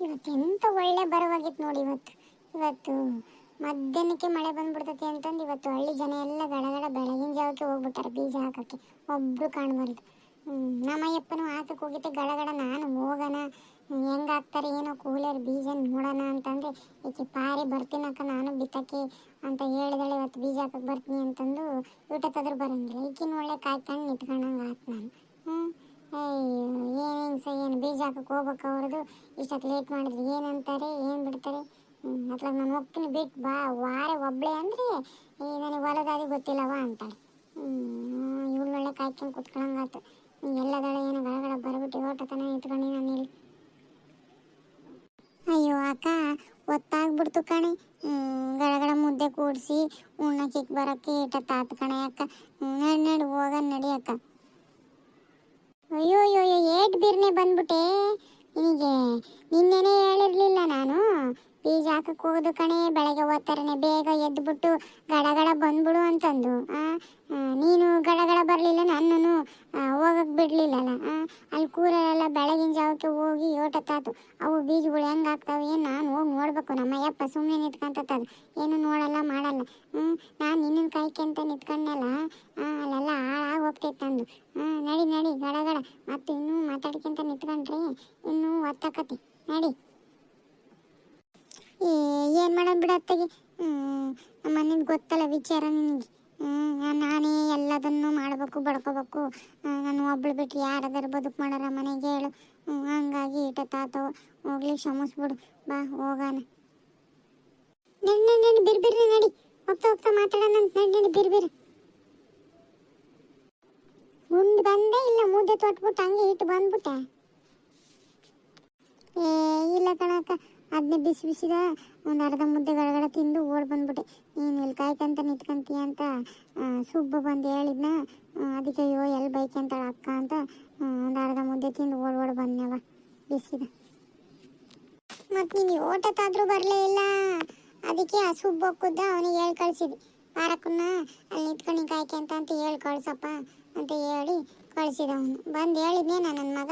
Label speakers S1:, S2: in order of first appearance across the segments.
S1: ಇವತ್ತು ಎಂತ ಒಳ್ಳೆ ಬರವಾಗಿತ್ತು ನೋಡಿ ಇವತ್ತು. ಇವತ್ತು ಮಧ್ಯಾಹ್ನಕ್ಕೆ ಮಳೆ ಬಂದ್ಬಿಡ್ತೈತಿ ಅಂತಂದು ಇವತ್ತು ಹಳ್ಳಿ ಜನ ಎಲ್ಲ ಗಡಗಡ ಬೆಳಗಿನ ಜಾವಕ್ಕೆ ಹೋಗ್ಬಿಟ್ಟಾರೆ ಬೀಜ ಹಾಕೋಕ್ಕೆ. ಒಬ್ರು ಕಾಣಬಾರ್ದು. ನಮ್ಮಯ್ಯಪ್ಪನು ಹಾಕಕ್ಕೆ ಹೋಗಿದ್ದೆ ಗಡಗಡ. ನಾನು ಹೋಗೋಣ, ಹೆಂಗೆ ಹಾಕ್ತಾರೆ ಏನೋ ಕೂಲರ್ ಬೀಜ ನೋಡೋಣ ಅಂತಂದರೆ, ಈಕೆ ಪಾರಿ ಬರ್ತೀನಕ್ಕ ನಾನು ಬಿತ್ತಕ್ಕೆ ಅಂತ ಹೇಳಿದಳೆ. ಇವತ್ತು ಬೀಜ ಹಾಕಕ್ಕೆ ಬರ್ತೀನಿ ಅಂತಂದು ಊಟ ತದ್ರ ಬರಂಗಿಲ್ಲ. ಈಕಿನ ಒಳ್ಳೆ ಕಾಯ್ಕೊಂಡು ನಿಂತ್ಕೊಂಡಂಗೆ ಆಯ್ತು ನಾನು. ಹ್ಞೂ ಅಯ್ಯೋ ಸಹ ಏನು ಬೀಜ ಹಾಕಕ್ಕೆ ಹೋಗ್ಬೇಕು ಅವ್ರದ್ದು ಇಷ್ಟೊತ್ತು ಲೇಟ್ ಮಾಡಿದ್ರು, ಏನಂತಾರೆ, ಏನು ಬಿಡ್ತಾರೆ? ಅತ್ಲಾಗ ನಾನು ಹೋಗ್ತೀನಿ ಬಿಟ್ಟು ಬಾ, ವಾರ ಒಬ್ಬಳೆ ಅಂದರೆ ನನಗೆ ಹೊಲದಾದಿ ಗೊತ್ತಿಲ್ಲವ ಅಂತಾಳೆ. ಒಳ್ಳೆ ಕಾಯ್ಕೊಂಡು ಕುತ್ಕೊಳಂಗಾತು. ಎಲ್ಲದಳ ಏನು ಗಳಗಳ ಬರ್ಬಿಟ್ಟು ಓಟತನ ಇಟ್ಕೊಂಡು ನಾನು ಇಲ್ಲಿ. ಅಯ್ಯೋ, ಅಕ್ಕ, ಒತ್ತಾಗ್ಬಿಡ್ತು ಕಣೆ. ಗಳಗಳ ಮುದ್ದೆ ಕೂಡಿಸಿ ಉಣ್ಣಕ್ಕೆ ಬರೋಕ್ಕೆ ಇಟ್ಟತ್ತಾತು ಕಣೆ ಅಕ್ಕ. ನಡಿ ನಡಿ ಹೋಗ ನಡಿ ಅಕ್ಕ. ಅಯ್ಯೋ ಅಯ್ಯೋ ಏಟ್ ಬಿರ್ನೆ ಬಂದ್ಬಿಟ್ಟೆ. ನಿನಗೆ ನಿನ್ನೆನೇ ಹೇಳಿರ್ಲಿಲ್ಲ ನಾನು. ಬೀಜ ಹಾಕಕ್ಕೆ ಹೋಗೋದು ಕಣೆ, ಬೆಳಗ್ಗೆ ಓದ್ತಾರನೆ ಬೇಗ ಎದ್ದುಬಿಟ್ಟು ಗಡಗಡ ಬಂದ್ಬಿಡು ಅಂತಂದು. ನೀನು ಗಡಗಡ ಬರಲಿಲ್ಲ, ನನ್ನನ್ನು ಹೋಗಕ್ಕೆ ಬಿಡಲಿಲ್ಲಲ್ಲ ಅಲ್ಲಿ ಕೂರಲ್ಲ ಬೆಳಗಿನ ಜಾವಕ್ಕೆ ಹೋಗಿ ಯೋಟತ್ತಾತು ಅವು ಬೀಜಗಳು ಹೆಂಗೆ ಆಗ್ತಾವೆ ಏನು ನಾನು ಹೋಗಿ ನೋಡ್ಬೇಕು ನಮ್ಮ ಅಯ್ಯಪ್ಪ ಸುಮ್ಮನೆ ನಿಂತ್ಕೊಂತದ ಏನು ನೋಡಲ್ಲ, ಮಾಡಲ್ಲ. ನಾನು ಕೈಕೆ ಕಾಯ್ಕೊಂತ ನಿಂತ್ಕೊಂಡಲ್ಲ ಅಲ್ಲೆಲ್ಲ ಹಾಳಾಗಿ ಹೋಗ್ತೈತೆ ನಂದು ನಡಿ ನಡಿ, ಗಡಗಡ. ಮತ್ತೆ ಇನ್ನೂ ಮಾತಾಡ್ಕೊಂತ ನಿಂತ್ಕೊಂಡ್ರೆ, ಇನ್ನೂ ಒತ್ತಕತಿ. ನಡಿ. ಏನು ಬಿಡ ಬಿಡತ್ತಗೆ ನಮ್ಮ ಮನೇದು ಗೊತ್ತಲ್ಲ ವಿಚಾರ ನಿನಗೆ. ನಾನೇ ಎಲ್ಲದನ್ನು ಮಾಡಬೇಕು, ಬಡ್ಕೋಬೇಕು. ನಾನು ಒಬ್ಳು ಬಿಟ್ಟು ಯಾರಾದ್ರು ಬದುಕು ಮಾಡಾರ ಮನೆಗೆ ಹೇಳು. ಹಂಗಾಗಿ ಇಟ ತಾತವ ಹೋಗ್ಲಿ, ಕ್ಷಮಿಸ್ಬಿಡು. ಬಾ, ಹೋಗಾನ. ನಡಿ ನಡಿ ನಡಿ, ಬಿರ್, ಬಿರ್ರಿ, ನಡಿ. ಹೋಗ್ತಾ ಹೋಗ್ತಾ ಮಾತಾಡೋಣ ಅಂತ ನಡಿ ನಡಿ, ಬಿರ್ ಬಿರ್. ಉಂಡು ಬಂದೇ ಇಲ್ಲ, ಮುದ್ದೆ ತೊಟ್ಬಿಟ್ಟು ಹಂಗೆ ಇಟ್ಟು ಬಂದ್ಬಿಟ್ಟೆ. ಏ, ಇಲ್ಲ ಕಣಕ್ಕ ಅದನ್ನೇ ಬಿಸಿ ಬಿಸಿದ. ಒಂದು ಅರ್ಧ ಮುದ್ದೆ ಗಡಗಡ ತಿಂದು ಓಡ್ ಬಂದ್ಬಿಟ್ಟೆ. ನೀನು ಇಲ್ಲಿ ಕಾಯ್ಕಂತ ನಿಂತ್ಕಂತೀಯ ಅಂತ ಸುಬ್ಬು ಬಂದು ಹೇಳಿದ್ನ ಅದಕ್ಕೆ ಅಯ್ಯೋ ಎಲ್ಲಿ ಬೈಕ್ ಅಂತ ಅಕ್ಕ ಅಂತ ಒಂದು ಅರ್ಧ ಮುದ್ದೆ ತಿಂದು ಓಡ್ ಓಡ್ ಬಂದ್ನವ ಬಿಸಿದ ಮತ್ತು ನೀನು ಓಟತ್ತಾದರೂ ಬರಲೇ ಇಲ್ಲ. ಅದಕ್ಕೆ ಆ ಸುಬ್ಬ ಹೋಗುದ್ದ ಅವನಿಗೆ ಹೇಳಿ ಕಳಿಸಿದ್ವಿ ಪಾರಕ್ಕನ್ನ ಅಲ್ಲಿ ನಿಂತ್ಕೊಂಡು ಕಾಯ್ಕೊಂತ ಅಂತ ಅಂತ ಹೇಳಿ ಕಳ್ಸಪ್ಪ ಅಂತ ಹೇಳಿ ಕಳ್ಸಿದ ಅವನು. ಬಂದು ಹೇಳಿದ್ನೇ ನನ್ನ ಮಗ?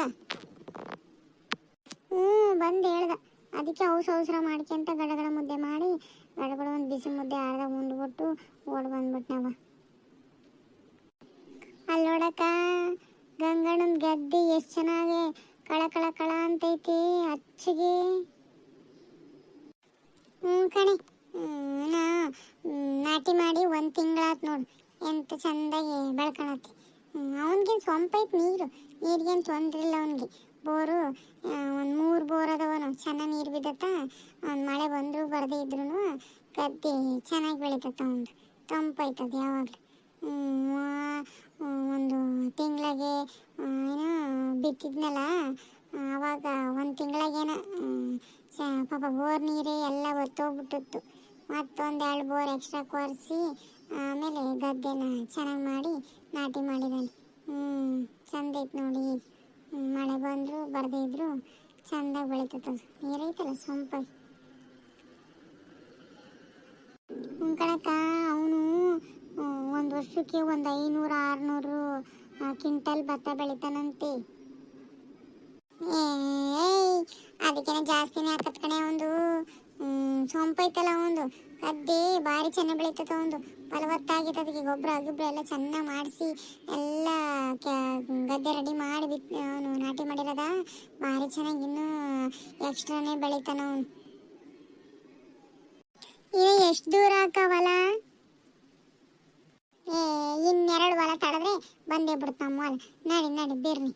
S1: ಹ್ಞೂ ಬಂದು ಹೇಳ್ದ. ಅದಕ್ಕೆ ಔಸ ಅವಸರ ಮಾಡ್ಕೊಂತ ಗಡಗಡ ಮುದ್ದೆ ಮಾಡಿ, ಗಡಗಡ ಒಂದು ಬಿಸಿ ಮುದ್ದೆ ಅರ್ಧ ಉಂಡ್ಬಿಟ್ಟು ಓಡ್ ಬಂದ್ಬಿಟ್ನವ. ಅಲ್ಲಿ ನೋಡಕ್ಕ, ಗಂಗಣ್ಣನ ಗದ್ದೆ ಎಷ್ಟು ಚೆನ್ನಾಗಿ ಕಳ ಕಳ ಕಳ ಅಂತೈತಿ, ಅಚ್ಚಿಗೆ. ಹ್ಞೂ ಕಣೆ ನಾ ನಾಟಿ ಮಾಡಿ ಒಂದು ತಿಂಗಳಾತ್ ನೋಡು, ಎಂತ ಚಂದಾಗಿ ಬೆಳ್ಕೊಳತಿ ಅವನಿಗೇನು ಐತೆ ನೀರು, ನೀರಿಗೇನು ತೊಂದ್ರೆ ಇಲ್ಲ ಅವನಿಗೆ. ಬೋರು ಒಂದು ಮೂರು ಬೋರ್ ಅದಾವನು ಚೆನ್ನಾಗಿ ನೀರು ಬಿದ್ದತ್ತ, ಒಂದು ಮಳೆ ಬಂದರೂ ಬರದೇ ಇದ್ರೂ ಗದ್ದೆ ಚೆನ್ನಾಗಿ ಬೆಳೀತತ್ತ ಒಂದು ತಂಪೈತದ ಯಾವಾಗಲೂ. ಒಂದು ತಿಂಗಳಿಗೆ ಏನು ಬಿತ್ತಿದ್ನಲ್ಲ ಅವಾಗ ಒಂದು ತಿಂಗಳಾಗೇನ ಪಾಪ ಬೋರ್ ನೀರೇ ಎಲ್ಲ ಒತ್ತೋಗ್ಬಿಟ್ಟಿತ್ತು. ಮತ್ತೊಂದು ಎರಡು ಬೋರ್ ಎಕ್ಸ್ಟ್ರಾ ಕೊರೆಸಿ, ಆಮೇಲೆ ಗದ್ದೆನ ಚೆನ್ನಾಗಿ ಮಾಡಿ ನಾಟಿ ಮಾಡಿದ್ದಾನೆ ಹ್ಞೂ ಚಂದ ನೋಡಿ ಮಳೆ ಬಂದರೂ, ಬರದೇ ಇದ್ದರೂ ಚೆಂದಾಗಿ ಬೆಳೀತದೆ ನೀರೈತಲ್ಲ ಹ್ಞೂ ಕಣಕ್ಕ, ಅವನು ಒಂದು ವರ್ಷಕ್ಕೆ ಒಂದು ಐನೂರು, ಆರುನೂರು ಕ್ವಿಂಟಲ್ ಭತ್ತ ಬೆಳಿತಾನಂತೆ. ಏಯ್ ಅದಕ್ಕೇನೆ ಜಾಸ್ತಿನೇ ಹಾಕತ್ ಕಣೆ ಒಂದು ಸೊಂಪೈತಲ್ಲ ಒಂದು ಗದ್ದೆ ಭಾರಿ ಚೆನ್ನಾಗಿ ಬೆಳೀತದ ಒಂದು ಫಲವತ್ತಾಗಿತ್ತು ಅದಕ್ಕೆ ಗೊಬ್ಬರ, ಗಿಬ್ಬರ ಎಲ್ಲ ಚೆನ್ನಾಗಿ ಮಾಡಿಸಿ, ಎಲ್ಲ ಗದ್ದೆ ರೆಡಿ ಮಾಡಿ ಬಿತ್ ಅವನು ನಾಟಿ ಮಾಡಿರೋದ? ಭಾರಿ ಚೆನ್ನಾಗಿ ಇನ್ನೂ ಎಕ್ಸ್ಟ್ರಾನೇ ಬೆಳೀತಾನ ಅವನು. ಏ, ಎಷ್ಟು ದೂರ ಹಾಕವಲ್ಲ ಏ, ಇನ್ನೆರಡು ಹೊಲ ತಡೆದ್ರೆ ಬಂದೇ ಬಿಡ್ತಮ್ಮ ಹೊಲ. ನಡಿ ನಡಿ, ಬಿರ್ನಿ.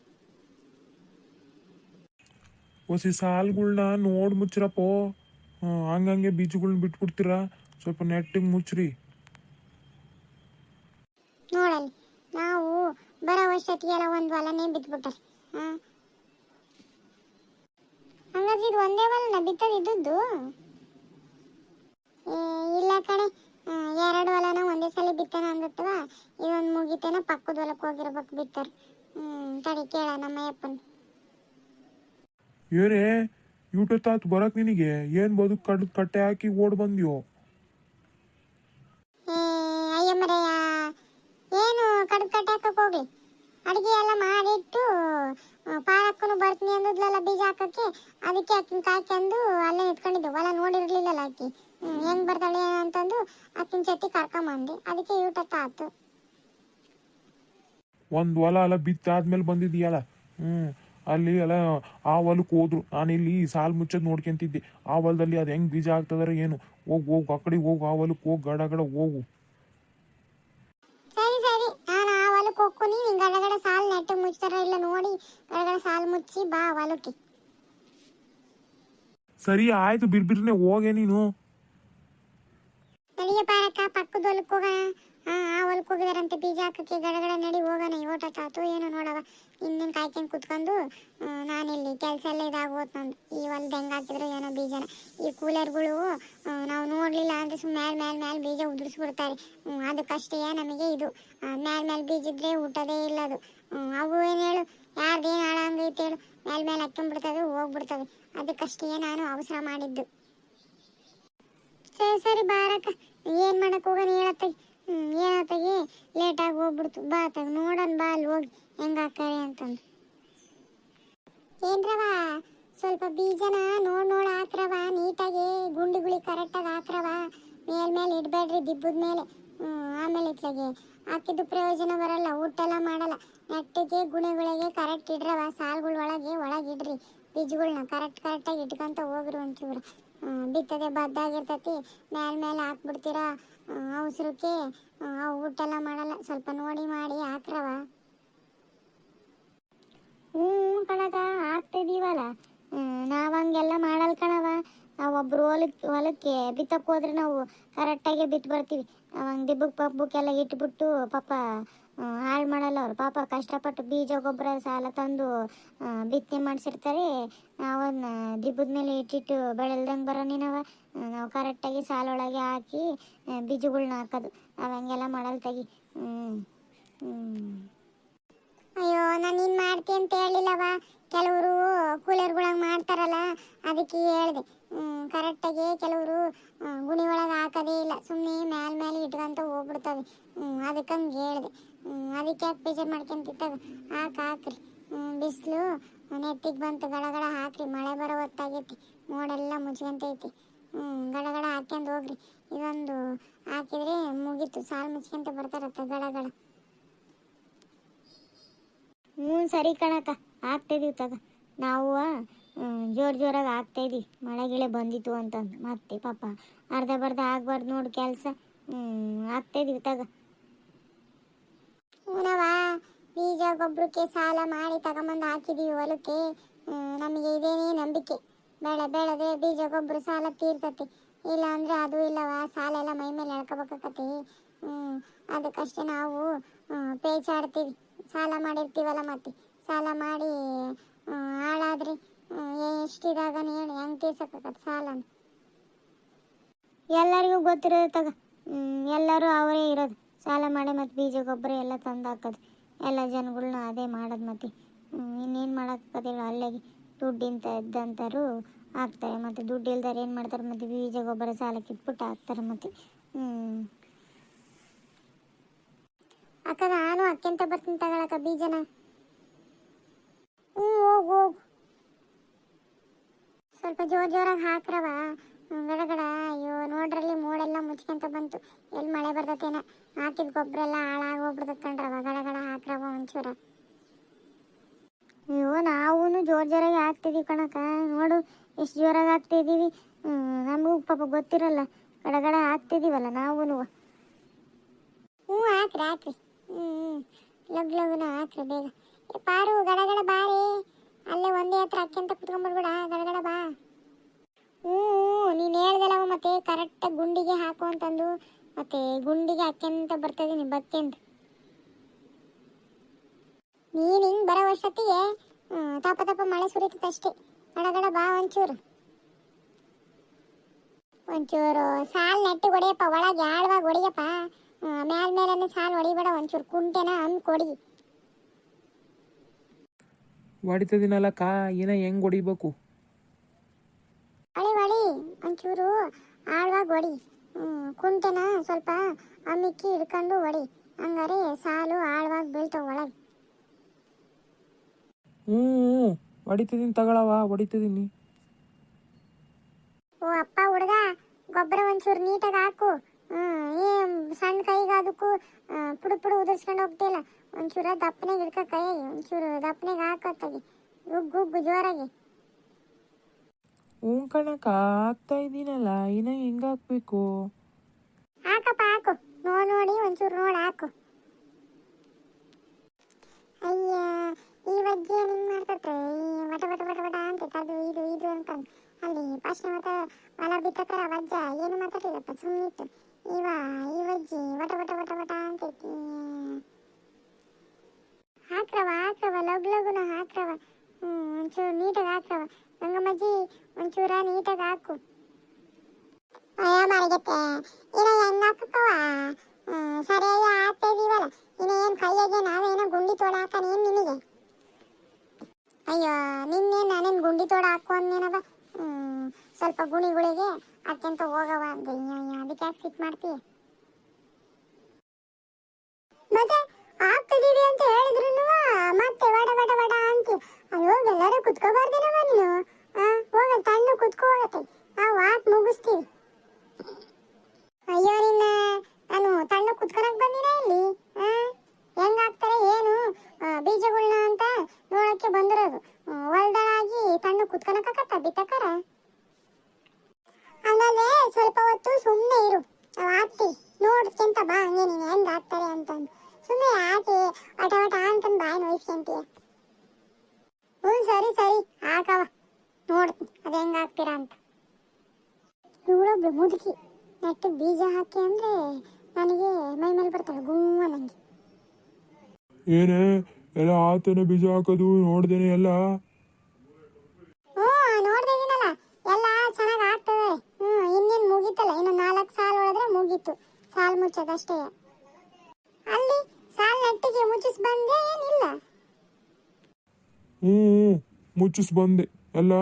S2: ಹೊಸಿ ಸಾಲ್ಗಳ್ನ ನೋಡಿ ಮುಚ್ಚಿರಪ್ಪೋ. ಹಂಗಂಗೆ ಬೀಜಗಳನ್ನ ಬಿಟ್ಬಿಡ್ತೀರಾ? ಸ್ವಲ್ಪ ನೆಟ್ಟಿಗೆ ಮುಚ್ಚ್ರಿ
S1: ನೋಡಲ್ಲಿ ನಾವು ಬರೋ ವರ್ಷತ್ತಿಗೆಲ್ಲ ಒಂದು ಹೊಲನೇ ಬಿತ್ಬಿಟ್ಟಾರೆ ಹಾಂ ಹಂಗಾದ್ರೆ ಇದು ಒಂದೇ ಹೊಲನ? ಬಿತ್ತದ ಇದ್ದದ್ದು? ಇಲ್ಲ ಕಣೆ ಎರಡು ಹೊಲನ? ಒಂದೇ ಸಲ ಬಿತ್ತಾನ ಅಂದತ್ತವ? ಇದೊಂದು ಮುಗಿತೇನ ಪಕ್ಕದ ಹೊಲಕ್ಕೆ ಹೋಗಿರ್ಬೇಕು ಬಿತ್ತಾರ. ಹ್ಞೂ ತಡಿ ಕೇಳ ನಮ್ಮ ಅಯ್ಯಪ್ಪನ
S2: ಏನೇ ಯೂಟತ್ತಾತ್ ಬರಕ್ ನಿನಗೆ? ಏನ್ ಬದುಕು ಕಡ್ ಕಟ್ಟೆ ಹಾಕಿ ಓಡ್ ಬಂದ್ಯೋ?
S1: ಅಯ್ಯ ಅಯ್ಯಮ್ಮರಯ್ಯ ಏನು ಕಡ್ದು ಕಟ್ಟಾಕಕ್ಕೆ ಹೋಗ್ಲಿ? ಅಡಿಗೆ ಎಲ್ಲ ಮಾಡಿಟ್ಟು ಪಾರಕ್ಕನು ಬರ್ತೀನಿ ಅಂದದ್ಲಲ್ಲ ಬೀಜ ಹಾಕಕ್ಕೆ ಅದಕ್ಕೆ ಅಕ್ಕಿನ ಕಾಯ್ಕೊಂಡು ಅಲ್ಲೇ ನಿಂತ್ಕೊಂಡಿದ್ದೆ. ಹೊಲ ನೋಡಿರ್ಲಿಲ್ಲಲ್ಲ ಅಕ್ಕಿ ಹ್ಮ್, ಹೆಂಗ್ ಬರ್ತಾಳೆ ಅಂತಂದು ಅಕ್ಕಿನ ಜೊತೆ ಕರ್ಕೊಂಬಂದೆ ಅದಕ್ಕೆ ಊಟತ್ತ ಆತು.
S2: ಒಂದು ಹೊಲ ಅಲ್ಲ ಬಿತ್ತಾದ್ಮೇಲೆ ಬಂದಿದ್ದೀಯಲ್ಲ. ಹ್ಞೂ ಅಲ್ಲಿ ಎಲ್ಲ ಆ ಹೊಲಕ್ಕೆ ಹೋದ್ರು. ನಾನು ಇಲ್ಲಿ ಸಾಲು ಮುಚ್ಚೋದು ನೋಡ್ಕೊಂತಿದ್ದೆ. ಆ ಹೊಲದಲ್ಲಿ ಅದು ಹೆಂಗೆ ಬೀಜ ಆಗ್ತದಾರ ಏನು? ಹೋಗಿ ಹೋಗು ಆ ಕಡೆ ಹೋಗು ಆ ಹೊಲಕ್ಕೆ ಹೋಗಿ ಗಡ ಗಡ ಹೋಗು.
S1: ಸರಿ ಸರಿ. ನಾನು ಆ ಹೊಲಕ್ಕೆ ಹೋಗ್ತೀನಿ. ನೀನ್ ಗಡಗಡ ಸಾಲು ನೆಟ್ಟು ಮುಚ್ತಾರ ಇಲ್ಲ ನೋಡಿ. ಗಡಗಡ ಸಾಲು ಮುಚ್ಚಿ ಬಾ ಹೊಲಕ್ಕೆ.
S2: ಸರಿ ಆಯ್ತು. ಬಿರ್ಬಿರ್ನೆ ಹೋಗೆ ನೀನು.
S1: ನನಗೆ ಪಾರಕ್ಕ ಪಕ್ಕದ ಹೊಲಕ್ಕೆ ಹೋಗೋಣ. ಆ ಹೋಗಿದಾರಂತೆ. ಬೀಜ ಹಾಕಕ್ಕೆ ಗಡಗಡ ನಡಿ ಹೋಗೋಣ. ಓಟ ತಾತು ಏನೋ ನೋಡವ. ಇನ್ನೇನು ಕಾಯ್ಕೊಂಡು ಕುತ್ಕೊಂಡು ನಾನಿಲ್ಲಿ ಕೆಲಸ ಎಲ್ಲ ಇದಾಗೋತ್ ನಂದು. ಈ ಹೊಲ್ದ ಹೆಂಗೆ ಹಾಕಿದ್ರು ಏನೋ ಬೀಜನ. ಈ ಕೂಲರ್ಗಳು ನಾವು ನೋಡಲಿಲ್ಲ ಅಂದ್ರೆ ಸುಮ್ಮನೆ ಮ್ಯಾಲ್ ಮ್ಯಾಲ್ ಮ್ಯಾಲ್ ಬೀಜ ಉದುರಿಸ್ಬಿಡ್ತಾರೆ. ಅದಕ್ಕಷ್ಟೇ ನಮಗೆ ಇದು. ಮ್ಯಾಲ್ ಮ್ಯಾಲ್ ಬೀಜ ಇದ್ರೆ ಊಟದೇ ಇಲ್ಲ ಅದು ಅವು ಏನು ಹೇಳು? ಯಾರ್ದೇನು ಹಾಳಂಗೈತೆ ಹೇಳು? ಮ್ಯಾಲ್ ಮ್ಯಾಲ್ ಹಾಕ್ಕೊಂಡ್ಬಿಡ್ತವೆ ಹೋಗ್ಬಿಡ್ತವೆ. ಅದಕ್ಕಷ್ಟೇ ನಾನು ಅವಸರ ಮಾಡಿದ್ದು. ಸರಿ ಸರಿ ಬಾರಕ್ಕ. ಏನ್ ಮಾಡಕ್ ಹೋಗೋಣ ಹೇಳತ್ತಾಗಿ ಹ್ಮ್ ಏನತ್ತಾಗಿ ಲೇಟಾಗಿ ಹೋಗ್ಬಿಡ್ತು. ಬಾ ತಗ ನೋಡೋಣ ಬಾ ಅಲ್ಲಿ ಹೋಗಿ. ಹೆಂಗಾಕರೆ ಅಂತಂದು. ಏನ್ರವ? ಸ್ವಲ್ಪ ಬೀಜನ ನೋಡ್ ನೋಡ್ ಹಾಕ್ರವ, ನೀಟಾಗಿ ಗುಂಡಿಗುಳಿ ಕರೆಕ್ಟಾಗಿ ಹಾಕ್ರವ. ಮೇಲ್ ಮೇಲೆ ಇಡ್ಬೇಡ್ರಿ ದಿಬ್ಬದ ಮೇಲೆ. ಆಮೇಲೆ ಇತ್ಲಾಗೆ ಹಾಕಿದ್ದು ಪ್ರಯೋಜನ ಬರಲ್ಲ, ಊಟೆಲ್ಲ ಮಾಡಲ್ಲ. ನೆಟ್ಟಿಗೆ, ಗುಣಗಳಿಗೆ ಕರೆಕ್ಟ್ ಇಡ್ರವ. ಸಾಲ್ಗಳ ಒಳಗೆ ಒಳಗಿಡ್ರಿ ಬೀಜಗಳನ್ನ ಕರೆಕ್ಟ್ ಕರೆಕ್ಟಾಗಿ ಇಟ್ಕೊಂತ ಹೋಗ್ರಿ ಒಂಚೂರು. ಬಿತ್ತದೆ ಬದ್ದಾಗಿರ್ತತಿ ಮೇಲ್ ಮೇಲೆ ಹಾಕ್ಬಿಡ್ತೀರಾ? ಅವಸರಕ್ಕೆ ಅವು ಊಟ ಎಲ್ಲ ಮಾಡಲ್ಲ. ಸ್ವಲ್ಪ ನೋಡಿ ಮಾಡಿ, ಹಾಕ್ರವ? ಹ್ಞೂ ಕಣಕ ಹಾಕ್ತಿದೀವಲ್ಲ. ನಾವು ಹಂಗೆಲ್ಲ ಮಾಡಲ್ ಕಣವ. ನಾವು ಒಬ್ರು ಹೊಲಕ್ಕೆ ಹೊಲಕ್ಕೆ ಬಿತ್ತಕ್ಕೆ ಹೋದ್ರೆ ನಾವು ಕರೆಕ್ಟಾಗಿ ಬಿತ್ತು ಬರ್ತೀವಿ. ಹಂಗೆ ದಿಬ್ಬಕ್ಕೆ ಪಬ್ಬಕ್ಕೆಲ್ಲ ಇಟ್ಬಿಟ್ಟು ಪಾಪ ಹಾಳು ಮಾಡಲ್ಲ ಅವ್ರು. ಪಾಪ ಕಷ್ಟಪಟ್ಟು ಬೀಜ, ಗೊಬ್ಬರ ಸಾಲ ತಂದು ಬಿತ್ತನೆ ಮಾಡಿಸಿರ್ತಾರೆ. ಅವನ್ನ ದಿಬ್ಬದ ಮೇಲೆ ಇಟ್ಟಿಟ್ಟು ಬೆಳೆಲ್ದಂಗೆ ಬರೋ ನೀನವ. ನಾವು ಕರೆಕ್ಟಾಗಿ ಸಾಲೊಳಗೆ ಹಾಕಿ ಬೀಜಗಳ್ನ ಹಾಕೋದು. ನಾವು ಹಂಗೆಲ್ಲ ಮಾಡಲ್ ತೆಗಿ. ಅಯ್ಯೋ, ನಾನು ನೀನು ಮಾಡ್ತೀನಿ ಅಂತ ಹೇಳಿಲ್ಲವ. ಕೆಲವರು ಕೂಲರ್ಗಳಾಗ ಮಾಡ್ತಾರಲ್ಲ, ಅದಕ್ಕೆ ಹೇಳಿದೆ. ಕರೆಕ್ಟಾಗಿ ಕೆಲವರು ಗುಣಿ ಒಳಗೆ ಹಾಕೋದೇ ಇಲ್ಲ. ಸುಮ್ಮನೆ ಮ್ಯಾಲ ಮೇಲೆ ಇಟ್ಕೊಂತ ಹೋಗ್ಬಿಡ್ತವೆ. ಅದಕ್ಕಂಗೆ ಹೇಳಿದೆ. ಅದಕ್ಕೆ ಯಾಕೆ ಬೇಜಾರು ಮಾಡ್ಕೊಂತಿತ್ತದ ಹಾಕಿ, ಹಾಕ್ರಿ. ಬಿಸಿಲು, ನೆತ್ತಿಗೆ ಬಂತು ಗಡಗಡ ಹಾಕ್ರಿ. ಮಳೆ ಬರೋ ಹೊತ್ತಾಗೈತಿ. ಮೋಡೆಲ್ಲ ಮುಚ್ಕೊಂತೈತಿ. ಗಡಗಡ ಹಾಕ್ಯಂದು ಹೋಗ್ರಿ. ಇದೊಂದು ಹಾಕಿದ್ರೆ ಮುಗೀತು. ಸಾಲು ಮುಚ್ಕೊಂತ ಬರ್ತಾರತ್ತ ಗಡಗಡ ಹ್ಞೂ, ಸರಿ ಕಣಕ್ಕ. ಹಾಕ್ತಿದೀವಿ ತಗ. ನಾವು ಜೋರು ಜೋರಾಗಿ ಹಾಕ್ತಾಯಿದ್ವಿ ಮಳೆ, ಗಿಳೆ ಬಂದಿತ್ತು ಅಂತಂದು. ಮತ್ತೆ ಪಾಪ ಅರ್ಧ ಬರ್ಧ ಆಗ್ಬಾರ್ದು ನೋಡಿ ಕೆಲಸ. ಹಾಕ್ತಾಯಿದೀವಿ ತಗ. ಹೂನವಾ ಬೀಜ ಗೊಬ್ಬರಕ್ಕೆ ಸಾಲ ಮಾಡಿ ತಗೊಂಬಂದು ಹಾಕಿದೀವಿ ಹೊಲಕ್ಕೆ. ನಮಗೆ ಇದೇನೇ ನಂಬಿಕೆ. ಬೆಳೆ ಬೆಳೆದೆ ಬೀಜ ಗೊಬ್ಬರ ಸಾಲ ತೀರ್ತತಿ. ಇಲ್ಲ ಅಂದ್ರೆ ಅದು ಇಲ್ಲವ ಸಾಲ ಎಲ್ಲ ಮೈ ಮೇಲೆ ಎಳ್ಕೊಬೇಕಾಕತಿ. ಅದಕ್ಕಷ್ಟೇ ನಾವು ಪೇಚಾಡ್ತೀವಿ. ಸಾಲ ಮಾಡಿರ್ತೀವಲ್ಲ ಮತ್ತೆ. ಸಾಲ ಮಾಡಿ ಹಾಳಾದ್ರಿ ಎಷ್ಟಿದಾಗ ಹೇಳಿ, ಹೆಂಗೆ ತೀರ್ಸಕ್ಕಾಗತ್ತೆ ಸಾಲನ? ಎಲ್ಲರಿಗೂ ಗೊತ್ತಿರೋದು ತಗ. ಎಲ್ಲರೂ ಅವರೇ ಇರೋದು. ಸಾಲ ಮಾಡಿ ಮತ್ತು ಬೀಜ, ಗೊಬ್ಬರ ಎಲ್ಲ ತಂದು ಹಾಕೋದು. ಎಲ್ಲ ಜನಗಳನ್ನ ಅದೇ ಮಾಡೋದು ಮತ್ತೆ. ಇನ್ನೇನು ಮಾಡೋಕ್ಕಾಗದಿಲ್ಲ. ಅಲ್ಲೇ ದುಡ್ಡಿಂತ ಇದ್ದಂಥವ್ರು ಹಾಕ್ತಾರೆ. ಮತ್ತು ದುಡ್ಡು ಇಲ್ದಾರೆ ಏನು ಮಾಡ್ತಾರೆ ಮತ್ತು ಬೀಜ, ಗೊಬ್ಬರ ಸಾಲಕ್ಕೆ ಇಟ್ಬಿಟ್ಟು ಹಾಕ್ತಾರೆ ಮತ್ತು. ಅಕ್ಕ, ನಾನು ಅಕ್ಕಿಂತ ಬರ್ತೀನಿ ತಗೊಳಕ ಬೀಜನ. ಹ್ಞೂ ಹೋಗು ಹೋಗು. ಸ್ವಲ್ಪ ಜೋರ್ ಜೋರಾಗಿ ಹಾಕ್ರವ. ಗಡಗಡ ಅಯ್ಯೋ, ನೋಡ್ರಲ್ಲಿ ಮೋಡೆಲ್ಲ ಮುಚ್ಕೊಂತ ಬಂತು. ಎಲ್ಲಿ ಮಳೆ ಬರ್ತೈತೇನ? ಹಾಕಿದ ಗೊಬ್ಬರ ಎಲ್ಲ ಹಾಳಾಗಿ ಕಣ್ರ ಕಣ್ರವ ಗಡಗಡ ಹಾಕ್ರವ ಒಂಚೂರ. ಅಯ್ಯೋ ನಾವೂ ಜೋರ್ ಜೋರಾಗಿ ಹಾಕ್ತಿದೀವಿ ಕಣಕ ನೋಡು, ಎಷ್ಟು ಜೋರಾಗಿ ಹಾಕ್ತಿದ್ದೀವಿ ನಮಗೂ ಪಾಪ ಗೊತ್ತಿರಲ್ಲ ಗಡಗಡ ಹಾಕ್ತಿದ್ದೀವಲ್ಲ ನಾವು ಹ್ಞೂ, ಹಾಕ್ರಿ ಹಾಕ್ರಿ. ಹ್ಞೂ ಲಗ್ ಲಗುನ ಹಾಕ್ರಿ ಬೇಗ. ಪಾರು ಗಡಗಡ ಬಾರಿ ಅಲ್ಲೇ ಒಂದೇ ಹತ್ರ ಅಕ್ಕಿಂತ ಕುತ್ಕೊಂಡ್ಬಿಡ್ಬೇಡ ಗಡಗಡ ಬಾ. ಹ್ಞೂ ನೀನು ಹೇಳ್ದಲ್ಲವ ಮತ್ತೆ ಕರೆಕ್ಟಾಗಿ ಗುಂಡಿಗೆ ಹಾಕು ಅಂತಂದು. ಮತ್ತೆ ಗುಂಡಿಗೆ ಅಕ್ಕೆಂತ ಬರ್ತದೀನಿ ಬತ್ತೆಂತ ನೀನು ಹಿಂಗೆ ಬರೋ ವರ್ಷತ್ತಿಗೆ ತಪ್ಪ ತಪ ತಪ ಮಳೆ ಸುರಿತೈತೆ ಅಷ್ಟೇ. ಗಡಗಡ ಬಾ ಒಂಚೂರು. ಒಂಚೂರು ಸಾಲ್ ನೆಟ್ಟು ಹೊಡಿಯಪ್ಪ ಒಳಗೆ ಆಳ್ವಾಗಿ ಹೊಡಿಯಪ್ಪ? ಮ್ಯಾಲ ಮೇಲೇ ಸಾಲ್ ಹೊಡಿಬೇಡ ಒಂಚೂರು ಕುಂಟೆನ ಅಂದ್ ಕೊಡಿ.
S2: ಹೊಡಿತದಿನಲ್ಲ ಕಾ ಏನ ಹೆಂಗ್ ಹೊಡಿಬೇಕು?
S1: ಹೊಳಿ ಹೊಳಿ ಒಂಚೂರು ಆಳ್ವಾಗಿ ಹೊಡಿ. ಕುಂಟೆನ ಸ್ವಲ್ಪ ಅಮ್ಮಿಕ್ಕಿ ಹಿಡ್ಕೊಂಡು ಹೊಡಿ ಹಂಗಾರೆ ಸಾಲು ಆಳವಾಗಿ ಬೀಳ್ತಾವ ಒಳಗೆ.
S3: ಹ್ಞೂ ಹ್ಞೂ ಹೊಡಿತಿದ್ದೀನಿ ತಗೊಳವ ಹೊಡಿತಿದ್ದೀನಿ
S1: ಓ ಅಪ್ಪ ಹುಡುಗ ಗೊಬ್ಬರ ಒಂಚೂರು ನೀಟಾಗಿ ಹಾಕು. ಹ್ಮ್ ಏನ್ ಸಣ್ಣ ಕೈಗೆ ಅದಕ್ಕೂ ಪುಡು ಪುಡು ಉದುರ್ಸ್ಕೊಂಡು ಹೋಗ್ತಿಲ್ಲ ಒಂಚೂರ ದಪ್ಪನೆಗೆ ಹಿಡ್ಕ ಕೈಯಾಗಿ ಒಂಚೂರು ದಪ್ಪನೆಗೆ ಹಾಕತ್ತಾಗಿ ಉಗ್ಗು ಉಗ್ಗು ಜೋರಾಗಿ.
S3: ಹ್ಞೂ ಕಣಕ್ಕ ಆಗ್ತಾ ಇದ್ದೀನಲ್ಲ ಇನ್ನ ಹೆಂಗೆ ಹಾಕ್ಬೇಕು
S1: ಹಾಕಪ್ಪ ಹಾಕು ನೋಡ್ ನೋಡಿ ಒಂಚೂರು ನೋಡಿ ಹಾಕು ಅಯ್ಯ ಈ ವಜ್ಜಿ ಹಿಂಗ್ ಮಾಡ್ತತೆ ಈ ವಟ ವಟ ವಟ ವಟ ಅಂತ ಅದು ಇದು ಇದು ಅಂತ ಅಲ್ಲಿ ಪ್ರಶ್ನೆ ಮತ ಹೊಲ ಬಿತ್ತಕರ ವಜ್ಜ ಏನು ಮಾತಾಡಿಲ್ಲಪ್ಪ ಸುಮ್ಮನಿತ್ತು ಇವ ಈ ವಜ್ಜಿ ವಟ ವಟ ವಟ ವಟ ಅಂತೈತಿ ಹಾಕ್ರವ ಹಾಕ್ರವ ಲಗ್ ಲಗುನ ಹಾಕ್ರವ ಒಂಚೂರು ನೀಟಾಗಿ ಹಾಕ್ರವ ಗಂಗಮ್ಮಜ್ಜಿ ಒಂಚೂರ ನೀಟಾಗಿ ಹಾಕು. ಅಯ್ಯ ಮಾರಿಗತ್ತೆ ಏನೋ ಹೆಂಗ್ ಹಾಕಕ್ಕವ ಸರಿಯಾಗಿ ಹಾಕ್ತಾ ಇದೀವಲ್ಲ. ಇನ್ನೇನು ಕೈಯಾಗೆ ನಾವೇನೋ ಗುಂಡಿ ತೋಡ ಹಾಕನ ಏನು ನಿನಗೆ? ಅಯ್ಯೋ ನಿನ್ನೆ ನಾನೇನು ಗುಂಡಿ ತೋಡ ಹಾಕು ಅಂದೇನವ ಹ್ಮ್ ಸ್ವಲ್ಪ ಗುಣಿಗಳಿಗೆ ಅತ್ಯಂತ ಹೋಗವ ಅಯ್ಯೋ, ಅದಕ್ಕೆ ಯಾಕೆ ಸಿಟ್ ಮಾಡ್ತೀಯ ಮತ್ತೆ ಆಗ್ತದೀವಿ ಅಂತ ಹೇಳಿದ್ರು ಮತ್ತೆ ವಡ ವಡ ವಡ ಅಂತ. ಅಲ್ಲಿ ಹೋಗಿ ಎಲ್ಲರೂ ಕುತ್ಕೋಬಾರ್ದೇನವ ನೀನು? ಹೋಗ, ತಣ್ಣು ಕುತ್ಕೋ, ಹೋಗತ್ತೆ. ನಾವು ಹಾಕಿ ಮುಗಿಸ್ತೀವಿ. ಅಯ್ಯೋ, ನಿನ್ನ, ನಾನು ತಣ್ಣು ಕುತ್ಕೊಳಕ್ ಬಂದಿನ ಇಲ್ಲಿ? ಹೆಂಗ್ ಹಾಕ್ತಾರೆ ಏನು? ಬೀಜಗಳನ್ನ ಅಂತ ನೋಡಕ್ಕೆ ಬಂದಿರೋದು. ಹೊಲ್ದಾಗಿ ತಣ್ಣ ಕುತ್ಕೊಳಕತ್ತ ಬಿತ್ತಕ್ಕಾರ ಆಮೇಲೆ ಸ್ವಲ್ಪ ಹೊತ್ತು ಸುಮ್ಮನೆ ಇರು ನಾವು ಹಾಕ್ತೀವಿ ನೋಡ್ಕೊಂತ ಬಾ ಹಂಗೆ ನೀನು ಹೆಂಗ್ ಹಾಕ್ತಾರೆ ಅಂತಂದು ಸುಮ್ಮನೆ ಹಾಕಿ ವಟ ವಟ ಅಂತಂದು ಬಾಯಿ ನೋಯಿಸ್ಕೊಂತೀಯ ಹ್ಞೂ ಸರಿ ಸರಿ ಹಾಕವ ನೋಡ್ತೀನಿ ಅದು ಹೆಂಗ್ ಹಾಕ್ತೀರಾ ಅಂತ ಇವಳೊಬ್ಳು ಮುದುಕಿ. ನೆಟ್ಟು ಬೀಜ ಹಾಕಿ ಅಂದ್ರೆ ನನಗೆ ಮೈ ಮೇಲೆ ಬರ್ತಾಳೆ ಗುಮ್ಮ ನಂಗೆ.
S2: ಏನೇ ಎಲ್ಲ ಆತನ ಬೀಜ ಹಾಕೋದು ನೋಡ್ದೇನೆ ಎಲ್ಲ?
S1: ಹ್ಞೂ ಇದೀನಲ್ಲ ಎಲ್ಲ ಚೆನ್ನಾಗಿ ಆಗ್ತದೆ. ಹ್ಞೂ ಇನ್ನೇನು ಮುಗೀತಲ್ಲ ಇನ್ನು ನಾಲ್ಕು ಸಾಲು ಹೊಡೆದ್ರೆ ಮುಗೀತು. ಸಾಲು ಮುಚ್ಚೋದಷ್ಟೇ. ಅಲ್ಲಿ ಸಾಲು ನೆಟ್ಟಿಗೆ ಮುಚ್ಚಿಸ್ ಬಂದೆ ಏನಿಲ್ಲ.
S2: ಹ್ಞೂ ಮುಚ್ಚಿಸ್ ಬಂದೆ. ಎಲ್ಲ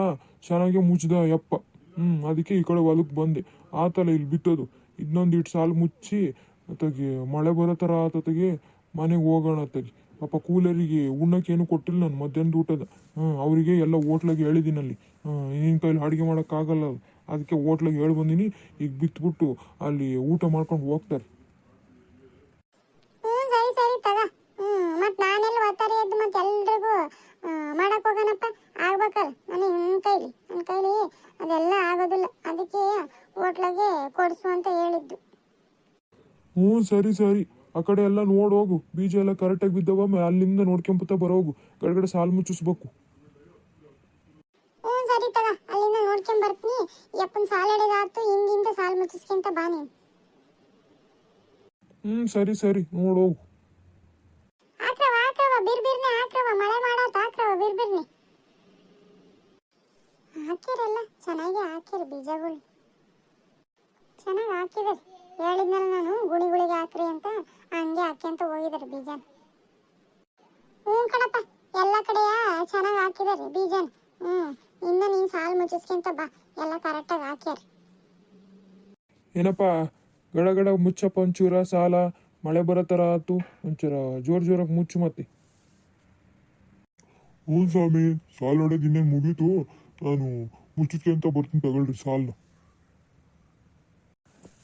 S2: ಚೆನ್ನಾಗಿ ಮುಚ್ಚಿದ ಯಪ್ಪ. ಹ್ಞೂ ಅದಕ್ಕೆ ಈ ಕಡೆ ಹೊಲಕ್ಕೆ ಬಂದೆ. ಆತಲ್ಲ ಇಲ್ಲಿ ಬಿತ್ತೋದು ಇನ್ನೊಂದು ಇಟ್ಟು ಸಾಲು ಮುಚ್ಚಿ ಮತ್ತೆ ಮಳೆ ಬರೋ ಥರ ಆತತೆಗೆ ಮನೆಗೆ ಹೋಗೋಣ ಅತ್ತಗೆ. ಪಾಪ ಕೂಲರಿಗೆ ಉಣ್ಣಕ್ಕೇನು ಕೊಟ್ಟಿಲ್ಲ ನಾನು ಮಧ್ಯಾಹ್ನದ ಊಟದ. ಹ್ಞೂ ಅವರಿಗೆ ಎಲ್ಲ ಹೋಟ್ಲಾಗೆ ಹೇಳಿದ್ದೀನಲ್ಲಿ ನಿನ್ನ ಕೈಲಿ ಅಡುಗೆ ಮಾಡೋಕ್ಕಾಗಲ್ಲ. ಅದು. ಅದಕ್ಕೆ ಹೋಟ್ಲಾಗೆ ಹೇಳಿ ಬಂದೀನಿ. ಈಗ ಬಿತ್ಬಿಟ್ಟು ಅಲ್ಲಿ ಊಟ ಮಾಡ್ಕೊಂಡು ಹೋಗ್ತಾರೆ
S1: ಹ್ಞೂ ಸರಿ ಸರಿ ತಗ ಹ್ಞೂ ಮತ್ತು ನಾನೆಲ್ಲ ಒತ್ತಾರೆ ಎದ್ದು ಮತ್ತೆ ಎಲ್ರಿಗೂ ಮಾಡಕ್ಕೆ ಹೋಗೋಣಪ್ಪ ಆಗ್ಬೇಕಲ್ಲ ನನಗೆ ನನ್ನ ಕೈಲಿ ನನ್ನ ಕೈಲಿ ಅದೆಲ್ಲ ಆಗೋದಿಲ್ಲ ಅದಕ್ಕೆ ಹೋಟ್ಲಾಗೆ ಕೊಡಿಸು ಅಂತ ಹೇಳಿದ್ದು
S2: ಹ್ಞೂ ಸರಿ ಸರಿ. ಆ ಕಡೆ ಎಲ್ಲ ನೋಡಿ ಹೋಗು. ಬೀಜ ಎಲ್ಲ ಕರೆಕ್ಟಾಗಿ ಬಿದ್ದವ ಅಲ್ಲಿಂದ ನೋಡ್ಕೊಂಬತ್ತಾ ಬರೋಗು. ಕೆಳಗಡೆ ಸಾಲು ಮುಚ್ಚಿಸ್ಬೇಕು.
S1: ಹ್ಞೂ ಸರಿ ತಗ. ಅಲ್ಲಿಂದ ನೋಡ್ಕೊಂಡ್ ಬರ್ತೀನಿ. ಯಪ್ಪನ ಸಾಲ ಆತು ಹಿಂದಿಂದ ಸಾಲು ಮುಚ್ಚಿಸ್ಕೊಂತ ಬಾ ನೀನು.
S2: ಹ್ಞೂ ಸರಿ ಸರಿ. ನೋಡೋಗು
S1: ಹಾಕ್ರವ ಹಾಕ್ರವ ಬಿರ್ ಬಿರ್ನೆ ಹಾಕ್ರವ ಮಳೆ ಮಾಡಾತ ಹಾಕ್ರವ ಬಿರ್ ಬಿರ್ನೆ. ಹಾಕಿರಲ್ಲ? ಚೆನ್ನಾಗಿ ಹಾಕಿರಿ ಬೀಜಗಳು. ಚೆನ್ನಾಗಿ ಹಾಕಿದಾರೆ ಹೇಳಿದ್ನಲ್ಲ ನಾನು ಗುಣಿಗಳಿಗೆ ಹಾಕ್ರಿ ಅಂತ. ಹಂಗೆ ಹಾಕ್ಯಂತ ಹೋಗಿದಾರೆ ಬೀಜ ಹ್ಞೂ ಕಣಪ್ಪ ಎಲ್ಲ ಕಡೆಯ ಚೆನ್ನಾಗಿ ಹಾಕಿದಾರೆ ಬೀಜನ. ಹ್ಞೂ ಇನ್ನು ನೀನು ಸಾಲು ಮುಚ್ಚಿಸ್ಕೊಂತ ಬಾ ಎಲ್ಲ ಕರೆಕ್ಟಾಗಿ ಹಾಕ್ಯಾರ.
S2: ಏನಪ್ಪ ಗಡಗಡ ಗಡ ಮುಚ್ಚಪ್ಪ ಒಂಚೂರ ಸಾಲ ಮಳೆ ಬರೋ ಥರ ಆಯ್ತು ಒಂಚೂರ ಜೋರ್ ಜೋರಾಗಿ ಮುಚ್ಚು ಮತ್ತೆ.
S4: ಹ್ಞೂ ಸ್ವಾಮಿ ಸಾಲ ಹೊಡೆದು ಇನ್ನೇನು ಮುಗೀತು? ನಾನು ಮುಚ್ಚಿಸ್ಕೊಂತ ಬರ್ತೀನಿ ತಗೊಳ್ರಿ ಸಾಲನ್ನ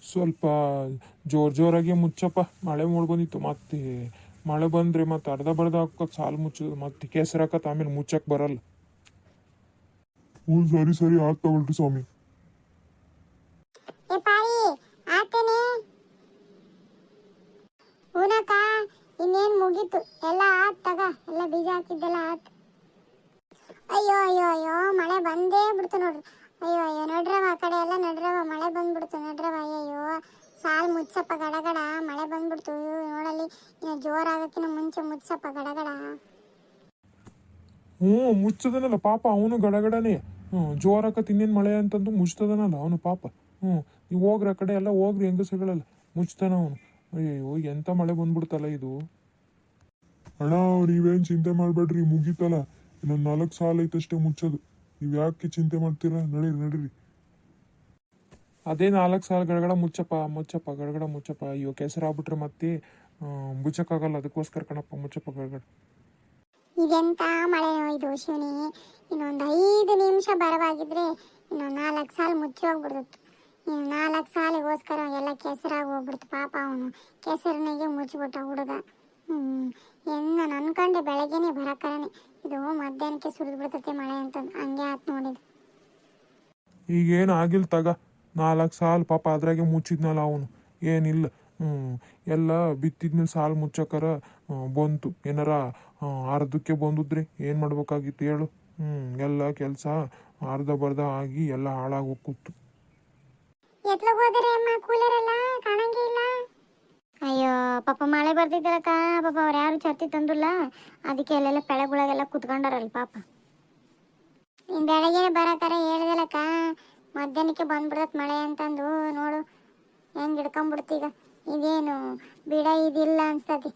S2: ಸ್ವಲ್ಪ ಜೋರ್ ಜೋರಾಗಿ ಮುಚ್ಚಪ್ಪ. ಮಳೆ ಮೂಡ್ ಬಂದಿತ್ತು. ಮತ್ತೆ ಮಳೆ ಬಂದ್ರೆ ಮತ್ತೆ ಅರ್ಧ ಬರ್ಧ ಹಾಕೋದು ಸಾಲು ಮುಚ್ಚೋದು. ಮತ್ತೆ ಕೇಸರಾಕತ್ ಆಮೇಲೆ ಮುಚ್ಚಕ್ ಬರಲ್ಲ.
S4: ಹ್ಞೂ ಸರಿ ಸರಿ. ಆಯ್ತು ತಗೊಳ್ರಿ ಸ್ವಾಮಿ.
S1: ಏ ಪಾಯಿ ಆತೇನೆ? ಹೂನಕ್ಕ ಇನ್ನೇನ್ ಮುಗೀತು? ಎಲ್ಲ ಆತ್ ತಗ. ಎಲ್ಲ ಬೀಜ ಹಾಕಿದ್ದೆಲ್ಲ ಆತ್. ಅಯ್ಯೋ ಅಯ್ಯೋ ಅಯ್ಯೋ ಮಳೆ ಬಂದೇ ಬಿಡ್ತು ನೋಡ್ರಿ. ಅಯ್ಯೋ ಅಯ್ಯೋ ನಡ್ರವ ಆ ಕಡೆ ಎಲ್ಲ ನಡ್ರವ ಮಳೆ ಬಂದ್ಬಿಡ್ತು ನಡ್ರವ ಅಯ್ಯೋ ಸಾಲ್ ಮುಚ್ಚಪ್ಪ ಗಡಗಡ, ಮಳೆ ಬಂದ್ಬಿಡ್ತು ನೋಡಲ್ಲಿ, ಇನ್ನು ಜೋರಾಗಕ್ಕಿಂತ ಮುಂಚೆ ಮುಚ್ಚಪ್ಪ ಗಡಗಡ.
S2: ಹ್ಞೂ, ಮುಚ್ಚದನಲ್ಲ ಪಾಪ, ಅವನು ಗಡಗಡನೆ. ಹ್ಞೂ ಜೋರಾಕತ್ ಇನ್ನೇನು ಮಳೆ ಅಂತಂದು ಮುಚ್ಚದನಲ್ಲ ಅವನು ಪಾಪ. ಹ್ಞೂ, ನೀವು ಹೋಗ್ರಿ, ಆ ಕಡೆ ಎಲ್ಲ ಹೋಗ್ರಿ, ಹೆಂಗಸಗಳೆಲ್ಲ. ಮುಚ್ತಾನ ಅವನು. ಅಯ್ಯೋ ಎಂಥ ಮಳೆ ಬಂದ್ಬಿಡ್ತಲ್ಲ ಇದು.
S4: ಅಣ್ಣ, ನೀವೇನು ಚಿಂತೆ ಮಾಡಬೇಡ್ರಿ, ಮುಗೀತಲ್ಲ. ಇನ್ನೊಂದು ನಾಲ್ಕು ಸಾಲ ಐತಷ್ಟೇ ಮುಚ್ಚೋದು. ನೀವು ಯಾಕೆ ಚಿಂತೆ ಮಾಡ್ತೀರಾ? ನಡೀರಿ ನಡೀರಿ.
S2: ಅದೇ ನಾಲ್ಕು ಸಾಲ ಗಡಗಡ ಮುಚ್ಚಪ್ಪ ಮುಚ್ಚಪ್ಪ, ಗಡಗಡ ಮುಚ್ಚಪ್ಪ. ಅಯ್ಯೋ ಕೆಸರಾಗ್ಬಿಟ್ರೆ ಮತ್ತೆ ಮುಚ್ಚಕ್ಕಾಗಲ್ಲ. ಅದಕ್ಕೋಸ್ಕರ ಕಣಪ್ಪ, ಮುಚ್ಚಪ್ಪ, ಗಡಗಡ.
S1: ಇದೆಂತ ಮಳೆನೋ ಇದು ಶಿವನಿ ಇನ್ನೊಂದು ಐದು ನಿಮಿಷ ಬರವಾಗಿದ್ರೆ ಇನ್ನೊಂದು ನಾಲ್ಕು ಸಾಲ ಮುಚ್ಚಿ ಇನ್ನು ನಾಲ್ಕು ಸಾಲಿಗೋಸ್ಕರ ಎಲ್ಲ ಕೆಸರಾಗಿ ಹೋಗ್ಬಿಡ್ತು ಪಾಪ ಅವನು. ಕೆಸರಿನಾಗೆ ಮುಚ್ಚಿಬಿಟ್ಟ ಹುಡುಗ. ನಾನು ಅನ್ಕೊಂಡೆ ಬೆಳಗ್ಗೆನೆ ಬರಕರನೆ. ಇದು ಮಧ್ಯಾಹ್ನಕ್ಕೆ ಸುರಿದು ಬಿಡ್ತೈತೆ ಮಳೆ ಅಂತಂದು. ಹಂಗೆ ಆತ್ ನೋಡಿದ್ದು
S2: ಈಗೇನು ಆಗಿಲ್ಲ ತಗ. ನಾಲ್ಕು ಸಾಲು ಪಾಪ ಅದ್ರಾಗೆ ಮುಚ್ಚಿದ್ನಲ್ಲ ಅವನು. ಏನಿಲ್ಲ. ಎಲ್ಲ ಬಿತ್ತಿದ್ಮೇಲೆ ಸಾಲು ಮುಚ್ಚಕರ ಬಂತು. ಏನಾರ ಅರ್ಧಕ್ಕೆ ಬಂದುದ್ರಿ ಏನು ಮಾಡ್ಬೇಕಾಗಿತ್ತು ಹೇಳು. ಹ್ಞೂ ಎಲ್ಲ ಕೆಲಸ ಅರ್ಧ ಬರ್ಧ ಆಗಿ ಎಲ್ಲ ಹಾಳಾಗಿ
S1: ಅಯ್ಯೋ, ಪಾಪ ಮಳೆ ಬರ್ತಿದ್ದಲ್ಲಕ್ಕ ಪಾಪ ಅವ್ರು ಯಾರು ಚರ್ತಿ ತಂದಿಲ್ಲ. ಅದಕ್ಕೆ ಅಲ್ಲೆಲ್ಲ ಬೆಳೆಗುಳಗೆಲ್ಲ ಕುತ್ಕೊಂಡಾರಲ್ಲ ಪಾಪ. ನೀನ್ ಬೆಳಗ್ಗೆ ಬರಕಾರ ಹೇಳ್ದಲ್ಲಕ್ಕ ಮಧ್ಯಾಹ್ನಕ್ಕೆ ಬಂದ್ಬಿಡತ್ ಮಳೆ ಅಂತಂದು. ನೋಡು, ಹೆಂಗ್ ಹಿಡ್ಕೊಂಡ್ಬಿಡ್ತೀಗ ಇದೇನು ಬಿಡ ಇದಿಲ್ಲ ಅನ್ಸ್ತತಿ.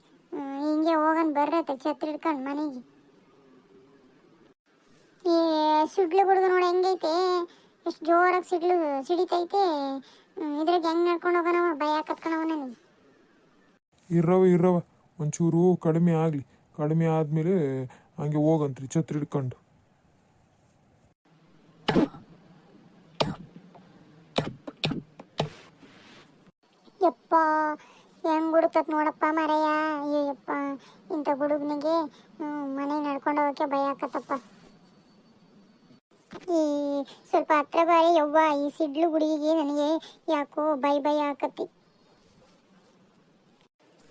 S1: ಹಿಂಗೆ ಹೋಗನ್ ಬರ್ರತ್ತೆ ಛತ್ರಿ ಹಿಡ್ಕೊಂಡು ಮನೆಗೆ. ಈ ಸಿಡ್ಲು ಗುಡುಗು ನೋಡಿ ಹೆಂಗೈತೆ. ಎಷ್ಟು ಜೋರಾಗಿ ಸಿಡ್ಲು ಸಿಡಿತೈತೆ. ಇದ್ರಾಗ ಹೆಂಗ್ ನಡ್ಕೊಂಡು ಹೋಗೋಣವ ಭಯ ಕತ್ಕೊಳವ ನನಗೆ
S2: ಇರವ ಇರವ ಒಂಚೂರು ಕಡಿಮೆ ಆಗಲಿ. ಕಡಿಮೆ ಆದಮೇಲೆ ಹಂಗೆ ಹೋಗಂತ್ರಿ, ಛತ್ರಿ ಹಿಡ್ಕೊಂಡು.
S1: ಯಪ್ಪ, ಹೆಂಗ್ ಹುಡುಕತ್ ನೋಡಪ್ಪ ಮರೆಯ. ಅಯ್ಯಪ್ಪ ಇಂಥ ಹುಡುಗನಿಗೆ ಮನೆ ನಡ್ಕೊಂಡು ಹೋಗಕ್ಕೆ ಭಯ ಆಕತ್ತಪ್ಪ. ಈ ಸ್ವಲ್ಪ ಹತ್ರ ಬಾರಿ ಯವ್ವ, ಈ ಸಿಡ್ಲು ಗುಡಿಗೆ ನನಗೆ ಯಾಕೋ ಬೈ ಬೈ ಆಕತಿ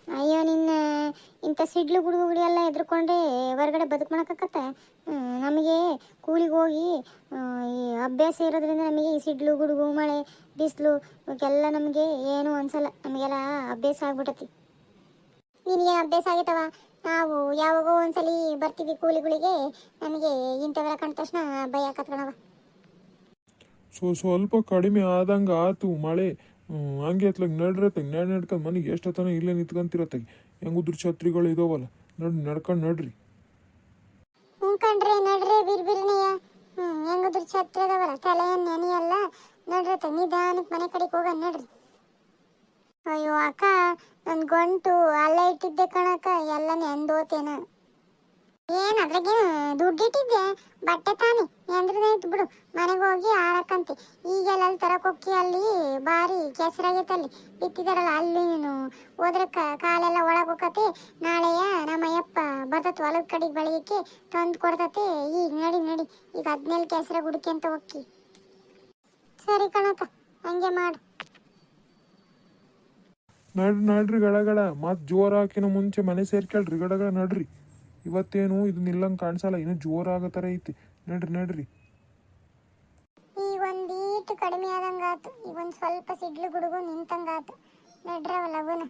S1: ಅಯ್ಯೋ, ನಿನ್ನ ಇಂಥ ಸಿಡ್ಲು ಗುಡುಗುಡಿ ಎಲ್ಲ ಎದ್ರುಕೊಂಡ್ರೆ ಹೊರಗಡೆ ಬದುಕ್ಕೊಳಕತ್ತ ನಮಗೆ ಕೂಲಿಗೆ ಹೋಗಿ ಈ ಅಭ್ಯಾಸ ಇರೋದ್ರಿಂದ ನಮಗೆ ಈ ಸಿಡ್ಲು ಗುಡುಗು, ಮಳೆ, ಬಿಸಿಲು ಇವಕ್ಕೆಲ್ಲ ನಮಗೆ ಏನು ಅನ್ಸಲ್ಲ. ನಮಗೆಲ್ಲ ಅಭ್ಯಾಸ ಆಗ್ಬಿಟ್ಟತಿ ನಿನಗೆ ಅಭ್ಯಾಸ ಆಗೈತವ? ನಾವು ಯಾವಾಗೋ ಒಂದ್ಸಲಿ ಬರ್ತೀವಿ ಕೂಲಿಗಳಿಗೆ ನಮಗೆ ಇಂಥವೆಲ್ಲ ಕಂಡ ತಕ್ಷಣ ಭಯ ಕತ್ಕೊಳವ
S2: ಸೊ, ಸ್ವಲ್ಪ ಕಡಿಮೆ ಆದಂಗೆ ಆತು ಮಳೆ. ಹಂಗೆ ಎತ್ಲಾಗ ನಡ್ರತ್ತಾಗ ನಡ್ ನಡ್ಕೊಂಡು ಮನೆಗೆ ಎಷ್ಟೊತ್ತನ ಇಲ್ಲೇ ನಿಂತ್ಕೊಂತಿರತ್ತಾಗ ಹೆಂಗುದ್ರ ಛತ್ರಿಗಳು ಇದಾವಲ್ಲ, ನಡ್ ನಡ್ಕೊಂಡು ನಡ್ರಿ.
S1: ಕಣ್ರಿ, ನಡ್ರಿ ಬಿರ್ಬಿರ್ನೆಯ ಹೆಂಗದ್ರ ಛತ್ರ ಅದಾವಲ್ಲ ತಲೆ ನೆನೆಯಲ್ಲ. ನಡ್ರತ್ತ ನಿಧಾನಕ್ಕೆ ಮನೆ ಕಡೆಗೆ ಹೋಗ ನಡ್ರಿ. ಅಯ್ಯೋ, ಅಕ್ಕ ನನ್ನ ಗಂಟು ಅಲ್ಲೇ ಇಟ್ಟಿದ್ದೆ ಕಣಕ್ಕ ಎಲ್ಲ ನೆಂದೋತೇನ ಏನ್ ಅದ್ರಾಗೇನು ದುಡ್ಡು ಇಟ್ಟಿದ್ದೆ? ಬಟ್ಟೆ ತಾನೆ. ಎಂದ್ರದಾಯ್ತು ಬಿಡು. ಮನೆಗೆ ಹೋಗಿ ಆರಕ್ಕಂತೆ. ಈಗೆಲ್ಲ ಅಲ್ಲಿ ತರಕೊಕ್ಕಿ ಅಲ್ಲಿ ಭಾರಿ ಕೆಸರಾಗೈತೆ ಅಲ್ಲಿ ಬಿತ್ತಿದಾರಲ್ಲ ಅಲ್ಲಿ ನೀನು. ಹೋದ್ರೆ ಕಾಲೆಲ್ಲ ಒಳಗೆ ಹೋಗತ್ತೆ ನಾಳೆಯ ನಮ್ಮ ಅಯ್ಯಪ್ಪ ಬರ್ತತ್ ಹೊಲದ ಕಡೆಗೆ ಬೆಳಗ್ಗೆ ತಂದು ಕೊಡ್ತತೆ. ಈಗ ನಡಿ ನಡಿ. ಈಗ ಹದಿನೇಳು ಕೆಸರ ಹುಡುಕಿ ಅಂತ ಹೋಗಿ ಸರಿ ಕಣಕ್ಕ. ಹಂಗೆ ಮಾಡು.
S2: ನಡ್ರಿ ನಡ್ರಿ ಗಡಗಡ. ಮತ್ ಜೋರ್ ಹಾಕಿನ ಮುಂಚೆ ಮನೆ ಸೇರ್ಕೊಳ್ರಿ ಗಡಗಡ, ನಡ್ರಿ. ಇವತ್ತೇನು? ಇದು ನಿಲ್ಲಂಗೆ ಕಾಣಿಸಲ್ಲ. ಇನ್ನು ಜೋರಾಗೋ ಥರ ಐತಿ. ನಡ್ರಿ ನಡ್ರಿ.
S1: ಈ ಕಡಿಮೆ ಆದಂಗಾತು ಈ ಒಂದು ಸ್ವಲ್ಪ ಸಿಡ್ಲು ಗುಡುಗು ನಿಂತಂಗಾತು ನಡ್ರವ ಲಗುನ.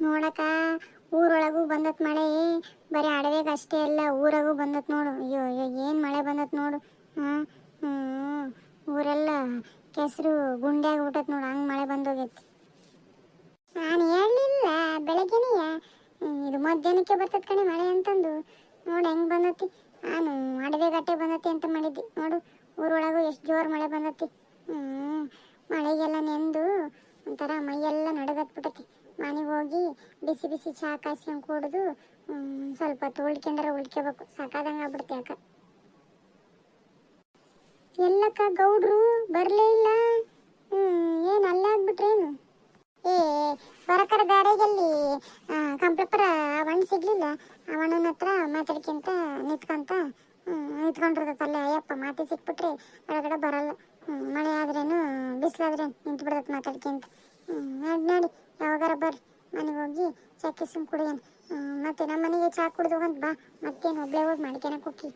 S1: ನೋಡಕ ಊರೊಳಗೂ ಬಂದತ್ ಮಳೆ. ಬರೀ ಅಡವೆಗೆ ಅಷ್ಟೇ ಅಲ್ಲ, ಊರಾಗೂ ಬಂದತ್ ನೋಡು. ಅಯ್ಯೋ ಅಯ್ಯೋ, ಏನ್ ಮಳೆ ಬಂದತ್ ನೋಡು. ಹಾಂ ಹ್ಞೂ ಊರೆಲ್ಲ ಕೆಸರು ಗುಂಡೆ ಬಿಟ್ಟತ್ ನೋಡು. ಹಂಗ್ ಮಳೆ ಬಂದೋಗೈತಿ. ನಾನು ಹೇಳಲಿಲ್ಲ ಬೆಳಗ್ಗೆನೆಯ ಇದು ಮಧ್ಯಾಹ್ನಕ್ಕೆ ಬರ್ತದ ಕಣೆ ಮಳೆ ಅಂತಂದು. ನೋಡಿ ಹೆಂಗೆ ಬಂದತಿ? ನಾನು ಅಡವೆ ಗಟ್ಟೆ ಬಂದತಿ ಅಂತ ಮಾಡಿದ್ದೆ. ನೋಡು, ಊರೊಳಗೂ ಎಷ್ಟು ಜೋರು ಮಳೆ ಬಂದತಿ. ಹ್ಞೂ ಮಳೆಗೆಲ್ಲ ನೆಂದು ಒಂಥರ ಮೈಯೆಲ್ಲ ನಡಗತ್ಬಿಟ್ಟತಿ ಮನೆಗೆ ಹೋಗಿ ಬಿಸಿ ಬಿಸಿ ಚಹಾ ಕಾಯ್ಸ್ಕೊಂಡು ಕುಡಿದು ಸ್ವಲ್ಪ ತೊಳ್ಕೊಂಡ್ರೆ ಉಳ್ಕೋಬೇಕು. ಸಾಕಾದಂಗೆ ಆಗ್ಬಿಡ್ತೆ ಅಕ್ಕ ಎಲ್ಲಕ್ಕ ಗೌಡ್ರು ಬರಲೇ ಇಲ್ಲ? ಹ್ಞೂ ಏನು ಅಲ್ಲಾಗ್ಬಿಟ್ರೇನು? ಏ ಹೊರಕರ ದಾರಿಯಲ್ಲಿ ಕಂಪ್ಲಪ್ಪರ ಅವಣ್ಣ ಸಿಗ್ಲಿಲ್ಲ. ಅವಣ್ಣನ ಹತ್ರ ಮಾತಾಡ್ಕೊಂತ ನಿಂತ್ಕೊಂತ ನಿಂತ್ಕೊಂಡಿರ್ತೈತಲ್ಲ ಅಯ್ಯಪ್ಪ, ಮಾತಿ ಸಿಕ್ಬಿಟ್ರೆ. ಹೊರಗಡೆ ಬರಲ್ಲ. ಮಳೆ ಆದ್ರೇನು, ಬಿಸಿಲಾದ್ರೆ ನಿಂತು ಬಿಡ್ತೈತೆ ಮಾತಾಡ್ಕೊಂತ ನೋಡಿ ನೋಡಿ, ಯಾವಾಗಾರ ಬರ್ರಿ. ಮನೆಗೆ ಹೋಗಿ ಚಾ ಕಿಸ್ಕೊಂಡ್ ಕುಡಿಯೋಣ ಮತ್ತೆ ನಮ್ಮ ಮನೆಗೆ ಚಾ ಕುಡ್ದು ಹೋಗಂತ ಬಾ. ಮತ್ತೇನು ಒಬ್ಳೆ ಹೋಗಿ ಮಾಡ್ಕೇನ ಕುಕ್ಕಿ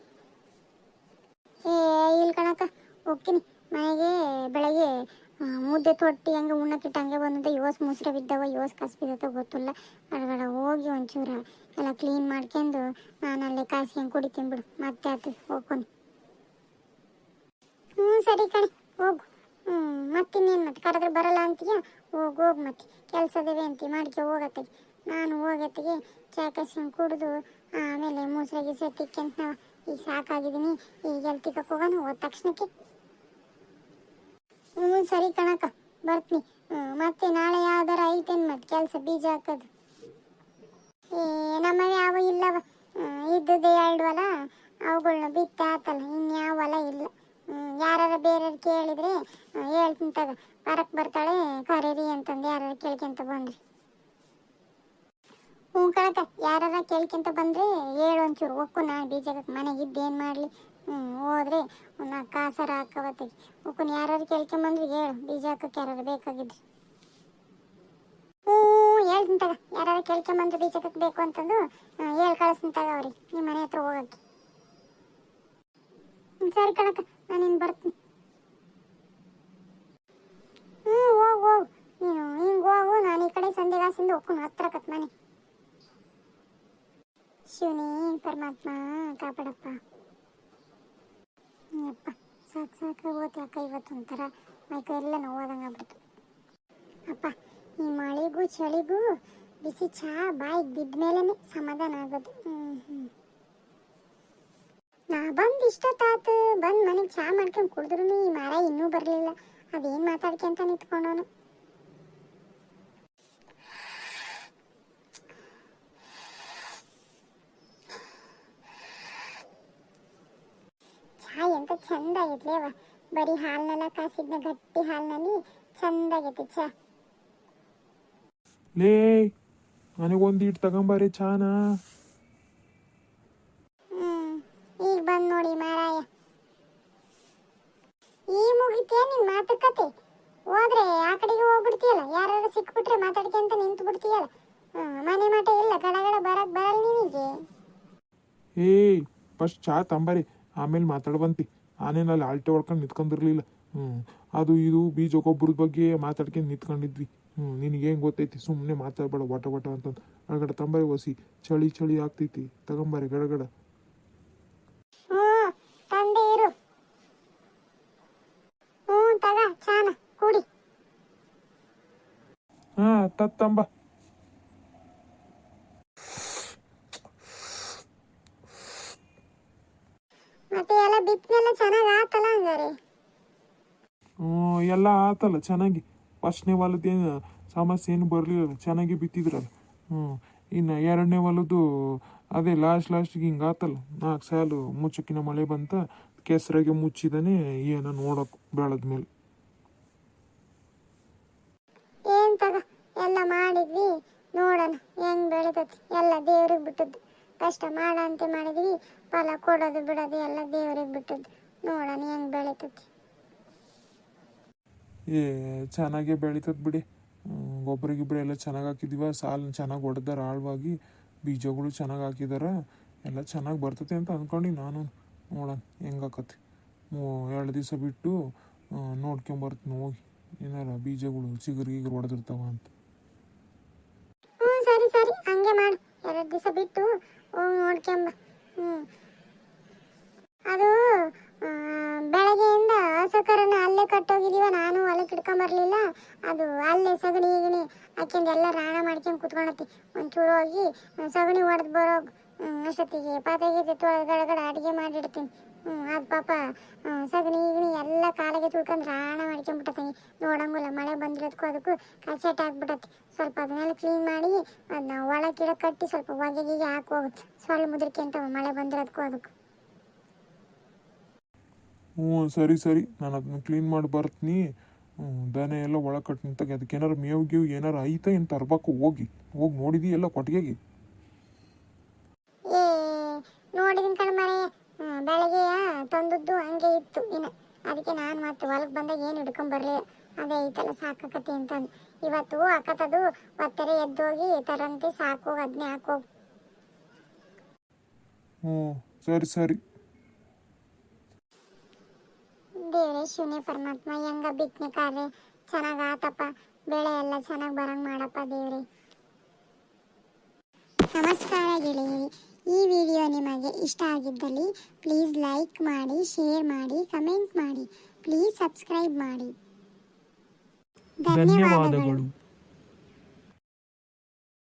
S1: ಏ, ಇಲ್ಲಿ ಹೋಗ್ತೀನಿ. ಮನೆಗೆ ಬೆಳಗ್ಗೆ ಮುದ್ದೆ ತೊಟ್ಟಿ ಹಂಗೆ ಉಣ್ಣಕ್ಕಿಟ್ಟು ಹಂಗೆ ಬಂದಂತೆ ಯೋಸ್ ಮುಸ್ರೆ ಬಿದ್ದವ ಯೋಸ್ ಕಸ ಬಿದ್ದತ್ತ ಗೊತ್ತಿಲ್ಲ. ಹೊರಗಡೆ ಹೋಗಿ ಒಂಚೂರು ಎಲ್ಲ ಕ್ಲೀನ್ ಮಾಡ್ಕೊಂಡು ನಾನು ಅಲ್ಲೇ ಹಂಗೆ ಕುಡಿತೀನಿ ಬಿಡು. ಮತ್ತೆ ಆತು ಹೋಗ್ಕೊಂಡು ಹ್ಞೂ, ಸರಿ ಕಣೆ, ಹೋಗು. ಹ್ಞೂ ಮತ್ತಿನ್ನೇನು ಮತ್ತೆ? ಕರೆದ್ರೆ ಬರಲ್ಲ ಅಂತೀಯ? ಹೋಗಿ, ಹೋಗು ಮತ್ತೆ. ಕೆಲಸದೇವೆ ಅಂತಿ, ಮಾಡ್ಕೆ ಹೋಗತ್ತಿಗೆ ನಾನು ಹೋಗತ್ತಿಗೆ ಚಾ ಕಾಸ್ಕೊಂಡು ಕುಡಿದು ಆಮೇಲೆ ಮೊಸರಾಗಿ ಗಿಸ್ರೆ ತಿಕ್ಕಂತ ನಾವು ಈಗ ಸಾಕಾಗಿದ್ದೀನಿ. ಈಗ ಎಲ್ಲಿ ತಿಕ್ಕಕ್ಕೆ ಹೋಗೋಣ? ಹೋದ ತಕ್ಷಣಕ್ಕೆ. ಹ್ಞೂ ಸರಿ ಕಣಕ ಬರ್ತೀನಿ. ಮತ್ತೆ ನಾಳೆ ಯಾವ್ದಾರ ಐತೇನು ಮತ್ತೆ ಕೆಲಸ ಬೀಜ ಹಾಕೋದು. ಏ ನಮ್ಮನೆ ಯಾವ ಇಲ್ಲವ? ಇದ್ದದ್ದು ಎರಡು ಹೊಲ, ಅವುಗಳ್ನ ಬಿತ್ತೆ ಆತಲ್ಲ ಇನ್ಯಾವ ಹೊಲ ಇಲ್ಲ. ಯಾರು ಬೇರೆಯವ್ರು ಕೇಳಿದ್ರೆ ಹೇಳ್ತೀನಿ ತಗ. ಬರಕ್ ಬರ್ತಾಳೆ, ಕರೀರಿ ಅಂತಂದು ಯಾರು ಕೇಳ್ಕೊಂತ ಬಂದ್ರಿ. ಹ್ಞೂ ಕಣಕ ಯಾರು ಕೇಳ್ಕೊಂತ ಬಂದ್ರೆ ಹೇಳು ಒಂಚೂರು, ಒಕ್ಕು ನಾನು ಮನೆಗಿದ್ದು ಏನು ಮಾಡಲಿ? ಹೋದ್ರೆ ಒಂದು ಕಾಸರ ಹಾಕವತ್ತಿಗೆ ಉಕ್ಕನ್ ಯಾರು ಕೇಳ್ಕೊಂಬಂದ್ರಿ ಹೇಳು, ಬೀಜ ಹಾಕಕ್ಕೆ ಯಾರು ಬೇಕಾಗಿದ್ರಿ. ಹ್ಞೂ ಹೇಳ್ತೀನಿ ತಗ. ಯಾರು ಕೇಳ್ಕೊಂಬಂದ್ರೆ ಬೀಜ ಬೇಕು ಅಂತಂದು ಹೇಳಿ ಕಳಿಸ್ತೀನಿ ತಗ ಅವ್ರಿ ನಿಮ್ಮ ಮನೆ ಹತ್ರ ಹೋಗಕ್ಕೆ. ಸರಿ ಕಣಕ ನಾನು ಇನ್ನು ಬರ್ತೀನಿ. ಹ್ಞೂ ಹೋಗು ಹೋಗು. ನೀನು ಹಿಂಗೆ ಹೋಗು, ನಾನು ಈ ಕಡೆ ಸಂಜೆಗಾಸಿಂದ ಹೋಗ್ಕೊಂಡು ಹತ್ರ ಕತ್ ಮನೆ ಶಿವನೇ, ಪರಮಾತ್ಮ, ಕಾಪಾಡಪ್ಪ. ಯಪ್ಪ ಸಾಕು ಸಾಕು ಹೋಗ್ತಿ ಅಕ್ಕ ಇವತ್ತು ಒಂಥರ? ಮೈಕೈ ಎಲ್ಲ ನೋವಾದಂಗೆ ಆಗ್ಬಿಡ್ತು. ಅಪ್ಪ, ಈ ಮಳೆಗೂ ಚಳಿಗೂ ಬಿಸಿ ಚಹಾ ಬಾಯಿಗೆ ಬಿದ್ದ ಮೇಲೇ ಸಮಾಧಾನ ಆಗೋದು. ನಾ ಬಂದು ಇಷ್ಟೊತ್ತಾತು, ಬಂದು ಮನೆಗೆ ಚಹಾ ಮಾಡ್ಕೊಂಡು ಕುಡಿದ್ರು ಈ ಮರ ಇನ್ನೂ ಬರಲಿಲ್ಲ. ಅದೇನು ಮಾತಾಡ್ಕೊಂತ ನಿಂತ್ಕೊಂಡವನು ಚಹಾ ಎಂತ ಚಂದ ಆಗೈತ್ಲಿ ಅವ ಬರೀ ಹಾಲ್ನೆಲ್ಲ ಕಾಸಿದ್ನ ಗಟ್ಟಿ ಹಾಲ್ನಲ್ಲಿ ಚಂದ ಆಗೈತಿ ಚಹಾ
S2: ಲೇ ನನಗೊಂದು ಇಟ್ಟು ತಗೊಂಬಾರಿ ಚಾನ.
S1: ಹ್ಮ್ ಈಗ ಬಂದ್ ನೋಡಿ ಮಾರಾಯ. ಈ ಮುಗಿತೇ ನಿನ್ ಮಾತುಕತೆ ಹೋದ್ರೆ ಆ ಕಡೆಗೆ ಹೋಗ್ಬಿಡ್ತೀಯಲ್ಲ ಯಾರು ಸಿಕ್ಬಿಟ್ರೆ ಮಾತಾಡ್ಕೊಂತ ನಿಂತು ಬಿಡ್ತೀಯಲ್ಲ ಹ್ಮ್, ಮನೆ ಮಠ ಇಲ್ಲ ಗಡಗಡ ಬರಕ್ ಬರಲ್ಲ ನಿನಗೆ.
S2: ಏಯ್ ಫಸ್ಟ್ ಚಾ ತಂಬಾರಿ ಆಮೇಲೆ ಆನೇನಲ್ಲಿ ಆಲ್ಟೆ ಹೊಡ್ಕೊಂಡು ನಿಂತ್ಕೊಂಡಿರ್ಲಿಲ್ಲ. ಹ್ಞೂ ಅದು ಇದು ಬೀಜ ಗೊಬ್ಬರದ ಬಗ್ಗೆ ಮಾತಾಡ್ಕೊಂಡು ನಿಂತ್ಕೊಂಡಿದ್ವಿ. ಹ್ಞೂ ನಿನಗೇನು ಗೊತ್ತೈತಿ? ಸುಮ್ಮನೆ ಮಾತಾಡ್ಬೇಡ ಒಟ ಒಟ ಅಂತಂದು. ಗಡಗಡ ತಂಬರಿ ಒಸಿ ಚಳಿ ಚಳಿ ಆಗ್ತೈತಿ. ತಗೊಂಬಾರಿ ಗಡಗಡ. ಹಾಂ ತತ್ತಂಬ
S1: ಮತ್ತೆ ಎಲ್ಲ ಬಿತ್ತನೆಲ್ಲ ಚೆನ್ನಾಗ್ ಆತಲ್ಲ ಹಂಗಾರೆ
S2: ಹ್ಞೂ ಎಲ್ಲ ಆತಲ್ಲ ಚೆನ್ನಾಗಿ. ಫಸ್ಟ್ನೇ ವಾಲದ್ದೇನು ಸಮಸ್ಯೆ ಏನು ಬರಲಿಲ್ಲ, ಚೆನ್ನಾಗಿ ಬಿತ್ತಿದ್ರಲ್ಲ. ಹ್ಞೂ ಇನ್ನು ಎರಡನೇ ಹೊಲದ್ದು ಅದೇ ಲಾಸ್ಟ್ ಲಾಸ್ಟಿಗೆ ಹಿಂಗೆ ಆತಲ್ಲ. ನಾಲ್ಕು ಸಾಲು ಮುಚ್ಚಕ್ಕಿನ ಮಳೆ ಬಂತ, ಕೆಸರಾಗೆ ಮುಚ್ಚಿದಾನೆ ಏನೋ ನೋಡೋಕೆ ಬೆಳೆದ ಮೇಲೆ.
S1: ಎಲ್ಲ ಮಾಡಿದ್ವಿ. ನೋಡೋಣ, ಹೆಂಗ್ ಬೆಳಿತೈತಿ. ಎಲ್ಲ ದೇವ್ರಿಗೆ ಬಿಟ್ಟದ್ದು. ಕಷ್ಟ ಮಾಡಂತೆ ಮಾಡಿದ್ವಿ. ಫಲ ಕೊಡೋದು ಬಿಡೋದು ಎಲ್ಲ ದೇವ್ರಿಗೆ ಬಿಟ್ಟದ್ದು. ನೋಡೋಣ, ಹೆಂಗ್ ಬೆಳಿತೈತಿ.
S2: ಏ, ಚೆನ್ನಾಗೇ ಬೆಳಿತದ ಬಿಡಿ. ಗೊಬ್ಬರ ಗಿಬ್ಬರ ಎಲ್ಲ ಚೆನ್ನಾಗಿ ಹಾಕಿದೀವ. ಸಾಲು ಚೆನ್ನಾಗಿ ಹೊಡೆದಾರ ಆಳವಾಗಿ. ಬೀಜಗಳು ಚೆನ್ನಾಗಿ ಹಾಕಿದಾರ. ಎಲ್ಲ ಚೆನ್ನಾಗಿ ಬರ್ತೈತೆ ಅಂತ ಅಂದ್ಕೊಂಡು ನಾನು. ನೋಡೋಣ, ಹೆಂಗೆ ಮೂ, ಎರಡು ದಿವಸ ಬಿಟ್ಟು ನೋಡ್ಕೊಂಬರ್ತೀನಿ ಹೋಗಿ. ಏನಾರ ಬೀಜಗಳು ಚಿಗುರು ಗೀಗುರು ಹೊಡೆದಿರ್ತಾವ ಅಂತ.
S1: ಹ್ಞೂ ಸರಿ ಸರಿ. ಎರಡು ದಿವಸ ಬಿಟ್ಟು ನೋಡ್ಕೊಂಬ. ಹ್ಞೂ ಅದು ಬೆಳಗ್ಗೆಯಿಂದ ಹಸುಕರನ್ನ ಅಲ್ಲೇ ಕಟ್ಟೋಗಿದೀವ ನಾನು ಹೊಲಕ್ಕೆ ಹಿಡ್ಕೊಂಬರ್ಲಿಲ್ಲ ಅದು ಅಲ್ಲೇ ಸಗಣಿ ಗಿಣಿ ಹಾಕ್ಯಂಡು ಎಲ್ಲ ರಾಣ ಮಾಡ್ಕೊಂಡು ಕುತ್ಕೊಂಡತಿ ಒಂಚೂರು ಹೋಗಿ ಸಗಣಿ ಹೊಡೆದು ಬರೋ ಅಷ್ಟೊತ್ತಿಗೆ ಪಾತ್ರೆಗೆ ಗಡಗಡ ಅಡುಗೆ ಮಾಡಿಡ್ತೀನಿ. ಹ್ಞೂ ಅದು ಪಾಪ ಸಗಣಿ ಗಿಣಿ ಎಲ್ಲ ಕಾಲಿಗೆ ತುಳ್ಕೊಂಡು ರಾಣ ಮಾಡ್ಕೊಂಡ್ಬಿಟ್ಟತೀನಿ ನೋಡಂಗಿಲ್ಲ, ಮಳೆ ಬಂದಿರೋದಕ್ಕೂ ಅದಕ್ಕೂ ಕಸೆಟ್ ಹಾಕ್ಬಿಟ್ಟತಿ ಸ್ವಲ್ಪ ಅದನ್ನೆಲ್ಲ ಕ್ಲೀನ್ ಮಾಡಿ ಅದನ್ನ ಒಳಗಿಡ ಗಿಡ ಕಟ್ಟಿ ಸ್ವಲ್ಪ ಒಗೆಗೆ ಹಾಕಿ ಹೋಗುತ್ತೆ ಸೊಳ್ಳೆ ಅಂತ ಮಳೆ ಬಂದಿರೋದಕ್ಕೂ ಅದಕ್ಕೂ.
S2: ಹ್ಞೂ ಸರಿ ಸರಿ. ನಾನು ಅದನ್ನ ಕ್ಲೀನ್ ಮಾಡಿ ಬರ್ತೀನಿ. ದನ ಎಲ್ಲ ಒಳಗೆ ಕಟ್ಟು ನಿಂತಾಗ. ಅದಕ್ಕೆ ಏನಾರು ಮೇವು ಗೀವು ಏನಾರು ಐತೆ ಏನು ತರಬೇಕು ಹೋಗಿ. ಹೋಗಿ ನೋಡಿದಿ ಎಲ್ಲ ಕೊಟ್ಟಿಗೆಗೆ
S1: ನೋಡಿದಿನ ಕಣ ಮರೆ. ಬೆಳಗ್ಗೆ ತಂದದ್ದು ಹಂಗೆ ಇತ್ತು ಇನ್ನು. ಅದಕ್ಕೆ ನಾನು ಮತ್ತೆ ಹೊಲಕ್ಕೆ ಬಂದಾಗ ಏನು ಹಿಡ್ಕೊಂಡ್ ಬರಲಿ. ಅದೇ ಐತಲ್ಲ ಸಾಕಕತಿ ಅಂತಂದು ಇವತ್ತು ಹಾಕತ್ತದು ಒತ್ತರೆ ಎದ್ದೋಗಿ ತರಂತೆ ಸಾಕು ಅದನ್ನೇ ಹಾಕೋಗಿ.
S2: ಹ್ಞೂ ಸರಿ ಸರಿ.
S1: ದೇವ್ರೆ ಶಿವನೇ ಪರಮಾತ್ಮ, ಹೆಂಗ ಬಿತ್ತನೆ ಕಾರ್ಯ ಚೆನ್ನಾಗ್ ಆತಪ್ಪ. ಬೆಳೆ ಎಲ್ಲ ಚೆನ್ನಾಗಿ ಬರಂಗ್ ಮಾಡಪ್ಪ ದೇವ್ರೆ. ನಮಸ್ಕಾರ ಗೆಳೆಯರಿ. ಈ ವಿಡಿಯೋ ನಿಮಗೆ ಇಷ್ಟ ಆಗಿದ್ದಲ್ಲಿ ಪ್ಲೀಸ್ ಲೈಕ್ ಮಾಡಿ, ಶೇರ್ ಮಾಡಿ, ಕಮೆಂಟ್ ಮಾಡಿ. ಪ್ಲೀಸ್ ಸಬ್ಸ್ಕ್ರೈಬ್ ಮಾಡಿ. ಧನ್ಯವಾದಗಳು.
S3: ಧನ್ಯವಾದಗಳು.